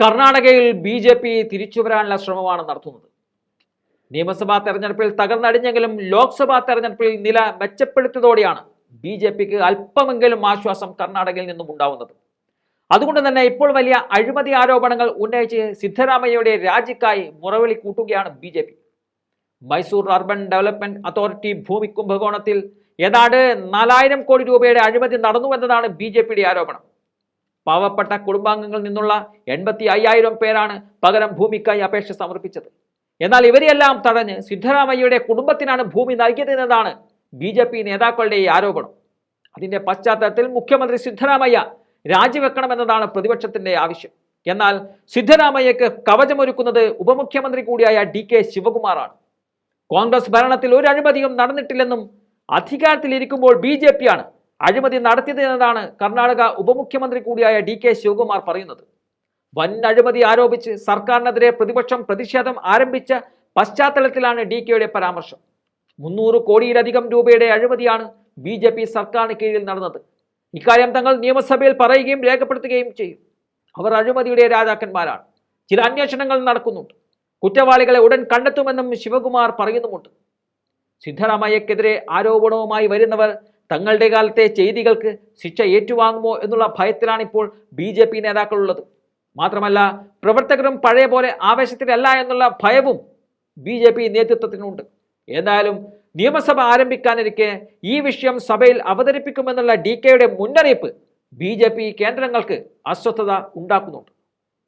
കർണാടകയിൽ B J P തിരിച്ചുവരാനുള്ള ശ്രമമാണ് നടത്തുന്നത്. നിയമസഭാ തെരഞ്ഞെടുപ്പിൽ തകർന്നടിഞ്ഞെങ്കിലും ലോക്സഭാ തെരഞ്ഞെടുപ്പിൽ നില മെച്ചപ്പെടുത്തിയതോടെയാണ് ബി ജെ പിക്ക് അല്പമെങ്കിലും ആശ്വാസം കർണാടകയിൽ നിന്നും ഉണ്ടാവുന്നത്. അതുകൊണ്ട് തന്നെ ഇപ്പോൾ വലിയ അഴിമതി ആരോപണങ്ങൾ ഉന്നയിച്ച് സിദ്ധരാമയ്യയുടെ രാജിക്കായി മുറവിളി കൂട്ടുകയാണ് B J P. Mysore urban development authority ഭൂമി കുംഭകോണത്തിൽ ഏതാണ്ട് നാലായിരം കോടി രൂപയുടെ അഴിമതി നടന്നുവെന്നതാണ് ബി ജെ പിയുടെ ആരോപണം. പാവപ്പെട്ട കുടുംബാംഗങ്ങളിൽ നിന്നുള്ള എൺപത്തി അയ്യായിരം പേരാണ് പകരം ഭൂമിക്കായി അപേക്ഷ സമർപ്പിച്ചത്. എന്നാൽ ഇവരെയെല്ലാം തടഞ്ഞ് സിദ്ധരാമയ്യയുടെ കുടുംബത്തിനാണ് ഭൂമി നൽകിയതെന്നതാണ് ബി ജെ പി നേതാക്കളുടെ ഈ ആരോപണം. അതിന്റെ പശ്ചാത്തലത്തിൽ മുഖ്യമന്ത്രി സിദ്ധരാമയ്യ രാജിവെക്കണമെന്നതാണ് പ്രതിപക്ഷത്തിന്റെ ആവശ്യം. എന്നാൽ സിദ്ധരാമയ്യക്ക് കവചമൊരുക്കുന്നത് ഉപമുഖ്യമന്ത്രി കൂടിയായ ഡി കെ ശിവകുമാറാണ്. കോൺഗ്രസ് ഭരണത്തിൽ ഒരു അഴിമതിയും നടന്നിട്ടില്ലെന്നും അധികാരത്തിലിരിക്കുമ്പോൾ ബി ജെ പിയാണ് അഴിമതി നടത്തിയത് എന്നതാണ് കർണാടക ഉപമുഖ്യമന്ത്രി കൂടിയായ ഡി കെ ശിവകുമാർ പറയുന്നത്. വൻ അഴിമതി ആരോപിച്ച് സർക്കാരിനെതിരെ പ്രതിപക്ഷം പ്രതിഷേധം ആരംഭിച്ച പശ്ചാത്തലത്തിലാണ് ഡി കെയുടെ പരാമർശം. മുന്നൂറ് കോടിയിലധികം രൂപയുടെ അഴിമതിയാണ് ബി ജെ പി സർക്കാരിന് കീഴിൽ നടന്നത്. ഇക്കാര്യം തങ്ങൾ നിയമസഭയിൽ പറയുകയും രേഖപ്പെടുത്തുകയും ചെയ്യും. അവർ അഴിമതിയുടെ രാജാക്കന്മാരാണ്. ചില അന്വേഷണങ്ങൾ നടക്കുന്നുണ്ട്. കുറ്റവാളികളെ ഉടൻ കണ്ടെത്തുമെന്നും ശിവകുമാർ പറയുന്നുമുണ്ട്. സിദ്ധരാമയ്യക്കെതിരെ ആരോപണവുമായി വരുന്നവർ തങ്ങളുടെ കാലത്തെ ചെയ്തികൾക്ക് ശിക്ഷ ഏറ്റുവാങ്ങുമോ എന്നുള്ള ഭയത്തിലാണ് ഇപ്പോൾ ബി ജെ പി നേതാക്കളുള്ളത്. മാത്രമല്ല പ്രവർത്തകരും പഴയ പോലെ ആവേശത്തിലല്ല എന്നുള്ള ഭയവും ബി ജെ പി നേതൃത്വത്തിനുണ്ട്. ഏതായാലും നിയമസഭ ആരംഭിക്കാനിരിക്കെ ഈ വിഷയം സഭയിൽ അവതരിപ്പിക്കുമെന്നുള്ള ഡി കെയുടെ മുന്നറിയിപ്പ് ബി ജെ പി കേന്ദ്രങ്ങൾക്ക് അസ്വസ്ഥത ഉണ്ടാക്കുന്നുണ്ട്.